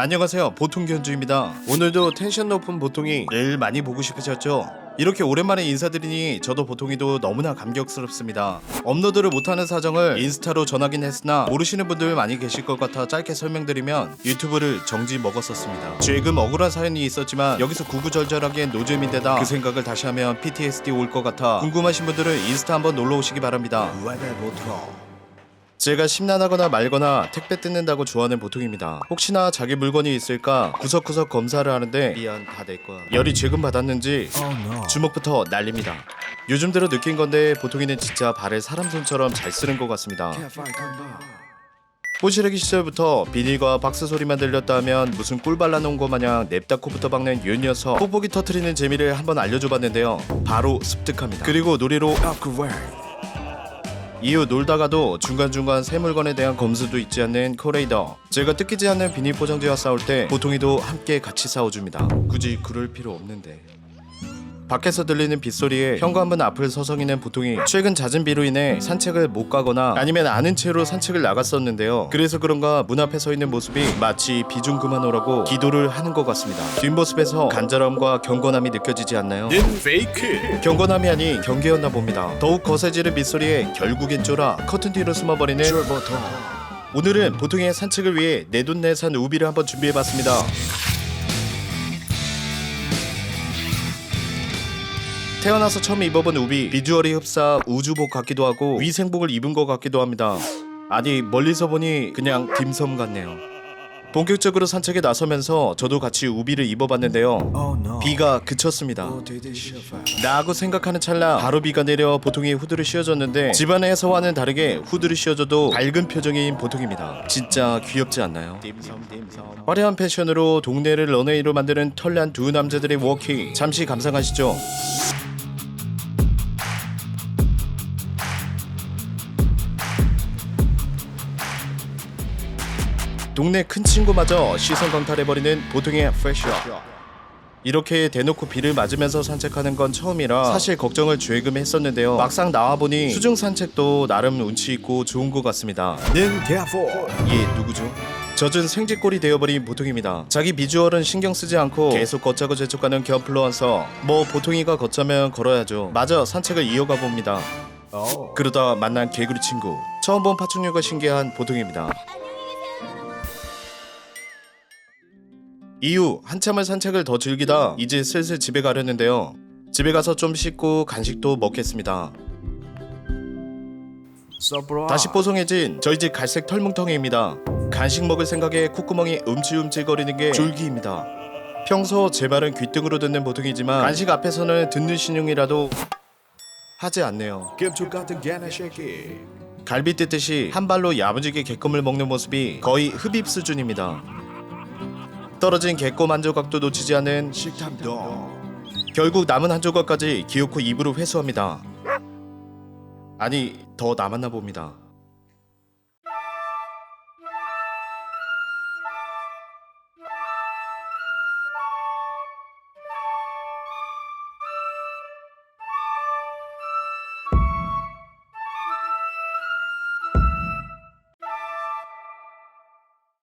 안녕하세요. 보통견주입니다. 오늘도 텐션 높은 보통이 늘 많이 보고 싶으셨죠? 이렇게 오랜만에 인사드리니 저도 보통이도 너무나 감격스럽습니다. 업로드를 못하는 사정을 인스타로 전하긴 했으나 모르시는 분들 많이 계실 것 같아 짧게 설명드리면 유튜브를 정지 먹었었습니다. 죄금 억울한 사연이 있었지만 여기서 구구절절하기엔 노잼인데다 그 생각을 다시 하면 PTSD 올 것 같아 궁금하신 분들은 인스타 한번 놀러 오시기 바랍니다 제가 심란하거나 말거나 택배 뜯는다고 좋아하는 보통입니다. 혹시나 자기 물건이 있을까 구석구석 검사를 하는데 미안 다 내 거야. 열이 죄금 받았는지 주먹부터 날립니다. 요즘 들어 느낀 건데 보통이는 진짜 발을 사람 손처럼 잘 쓰는 것 같습니다. 꼬시래기 시절부터 비닐과 박스 소리만 들렸다 하면 무슨 꿀 발라놓은 거 마냥 냅다 코부터 박는 요 녀석 뽁뽁이 터트리는 재미를 한번 알려줘봤는데요 바로 습득합니다 그리고 놀이로 이후 놀다가도 중간중간 새 물건에 대한 검수도 잊지 않는 코레이더. 제가 뜯기지 않는 비닐 포장지와 싸울 때 보통이도 함께 같이 싸워줍니다. 굳이 그럴 필요 없는데 밖에서 들리는 빗소리에 현관문 앞을 서성이는 보통이 최근 잦은 비로 인해 산책을 못 가거나 아니면 아는 채로 산책을 나갔었는데요. 그래서 그런가 문 앞에 서 있는 모습이 마치 비 좀 그만 오라고 기도를 하는 것 같습니다. 뒷모습에서 간절함과 경건함이 느껴지지 않나요? 페이크 경건함이 아닌 경계였나 봅니다. 더욱 거세지는 빗소리에 결국엔 쫄아 커튼 뒤로 숨어버리는 오늘은 보통의 산책을 위해 내돈내산 우비를 한번 준비해봤습니다. 태어나서 처음 입어본 우비 비주얼이 흡사 우주복 같기도 하고 위생복을 입은 것 같기도 합니다. 아니 멀리서 보니 그냥 딤섬 같네요. 본격적으로 산책에 나서면서 저도 같이 우비를 입어봤는데요. 비가 그쳤습니다. 나하고 생각하는 찰나 바로 비가 내려 보통이 후드를 씌워줬는데 집안에서와는 다르게 후드를 씌워줘도 밝은 표정인 보통입니다. 진짜 귀엽지 않나요? 화려한 패션으로 동네를 런웨이로 만드는 털난 두 남자들의 워킹 잠시 감상하시죠. 동네 큰 친구마저 시선 강탈해버리는 보통의 패션. 이렇게 대놓고 비를 맞으면서 산책하는 건 처음이라 사실 걱정을 죄금 했었는데요. 막상 나와보니 수중 산책도 나름 운치 있고 좋은 것 같습니다. 는 개포 얘 누구죠? 젖은 생쥐꼴이 되어버린 보통입니다. 자기 비주얼은 신경 쓰지 않고 계속 걷자고 재촉하는 견플루언서. 뭐 보통이가 걷자면 걸어야죠. 마저 산책을 이어가 봅니다. 그러다 만난 개구리 친구. 처음 본 파충류가 신기한 보통입니다. 이후 한참을 산책을 더 즐기다 이제 슬슬 집에 가려는데요. 집에 가서 좀 씻고 간식도 먹겠습니다. 다시 뽀송해진 저희 집 갈색 털뭉텅이입니다. 간식 먹을 생각에 콧구멍이 움찔움찔거리는 게 졸기입니다. 평소 제 말은 귓등으로 듣는 보통이지만 간식 앞에서는 듣는 신용이라도 하지 않네요. 갈비 뜯듯이 한 발로 야무지게 개껌을 먹는 모습이 거의 흡입 수준입니다. 떨어진 개껌 한 조각도 놓치지 않은 식탐도 결국 남은 한 조각까지 기어코 입으로 회수합니다. 아니 더 남았나 봅니다.